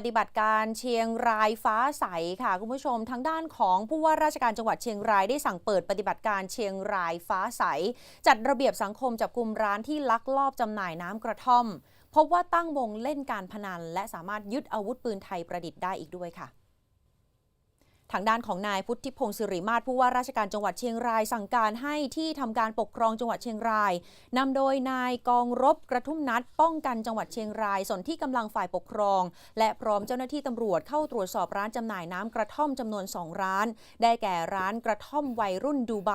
ปฏิบัติการเชียงรายฟ้าใสค่ะ คุณผู้ชมทางด้านของผู้ว่าราชการจังหวัดเชียงรายได้สั่งเปิดปฏิบัติการเชียงรายฟ้าใส จัดระเบียบสังคมจับกลุ่มร้านที่ลักลอบจำหน่ายน้ำกระท่อม พบว่าตั้งวงเล่นการพนัน และสามารถยึดอาวุธปืนไทยประดิษฐ์ได้อีกด้วยค่ะ ทางด้านของนายพุทธิพงศ์สิริมาศผู้ว่าราชการจังหวัดเชียงราย สั่งการให้ที่ทำการปกครองจังหวัดเชียงรายนำโดยนายกองรบกระทุ่มนัด ป้องกันจังหวัดเชียงรายส่วนที่กำลังฝ่ายปกครอง และพร้อมเจ้าหน้าที่ตำรวจเข้าตรวจสอบร้านจำหน่ายน้ำกระท่อมจำนวน 2 ร้าน ได้แก่ร้านกระท่อมวัยรุ่นดูไบ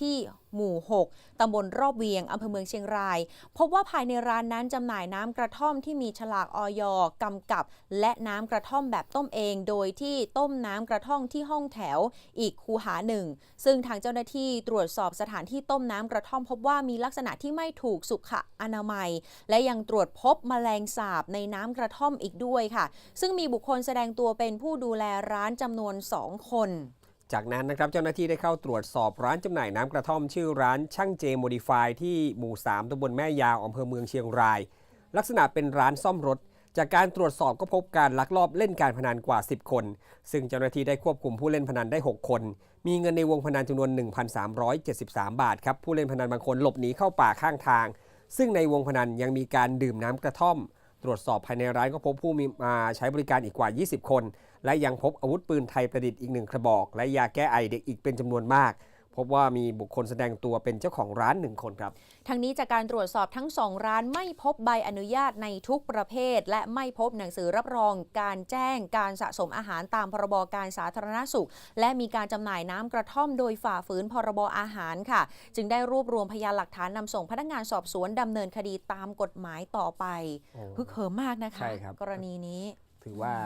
ที่หมู่ 6 ตำบลรอบเวียง อำเภอเมืองเชียงราย พบว่าภายในร้านนั้นจำหน่ายน้ำกระท่อมที่มีฉลากออยกำกับ และน้ำกระท่อมแบบต้มเอง โดยที่ต้มน้ำกระท่อมที่ห้องแถวอีกคูหาหนึ่ง ซึ่งทางเจ้าหน้าที่ตรวจสอบสถานที่ต้มน้ำกระท่อมพบว่ามีลักษณะที่ไม่ถูกสุขอนามัย และยังตรวจพบแมลงสาบในน้ำกระท่อมอีกด้วยค่ะ ซึ่งมีบุคคลแสดงตัวเป็นผู้ดูแลร้านจำนวน 2 คนจากนั้นนะครับเจ้าหน้าที่ได้เข้าตรวจสอบร้านจำหน่ายน้ำกระท่อมชื่อร้านช่างเจโมดิฟายที่หมู่ 3ตำบลแม่ยาวอำเภอเมืองเชียงราย ลักษณะเป็นร้านซ่อมรถ จากการตรวจสอบก็พบการลักลอบเล่นการพนันกว่า 10 คน ซึ่งเจ้าหน้าที่ได้ควบคุมผู้เล่นพนันได้ 6 คน มีเงินในวงพนันจำนวน 1,373 บาทครับ ผู้เล่นพนันบางคนหลบหนีเข้าป่าข้างทาง ซึ่งในวงพนันยังมีการดื่มน้ำกระท่อม ตรวจสอบภายในร้านก็พบผู้มีมาใช้บริการอีกกว่า 20 คน และยังพบอาวุธปืนไทยประดิษฐ์อีกหนึ่งกระบอก และยาแก้ไอเด็กอีกเป็นจำนวนมาก พบว่ามีบุคคลแสดงตัวเป็นเจ้าของร้านหนึ่งคนครับ ทั้งนี้จากการตรวจสอบทั้งสองร้านไม่พบใบอนุญาตในทุกประเภท และไม่พบหนังสือรับรอง การแจ้งการสะสมอาหารตามพรบการสาธารณสุข และมีการจำหน่ายน้ำกระท่อมโดยฝ่าฝืนพรบอาหารค่ะ จึงได้รวบรวมพยานหลักฐานนำส่งพนักงานสอบสวนดำเนินคดีตามกฎหมายต่อไปโอ้พึกเหิมมากนะคะใช่ครับกรณีนี้ ถือว่า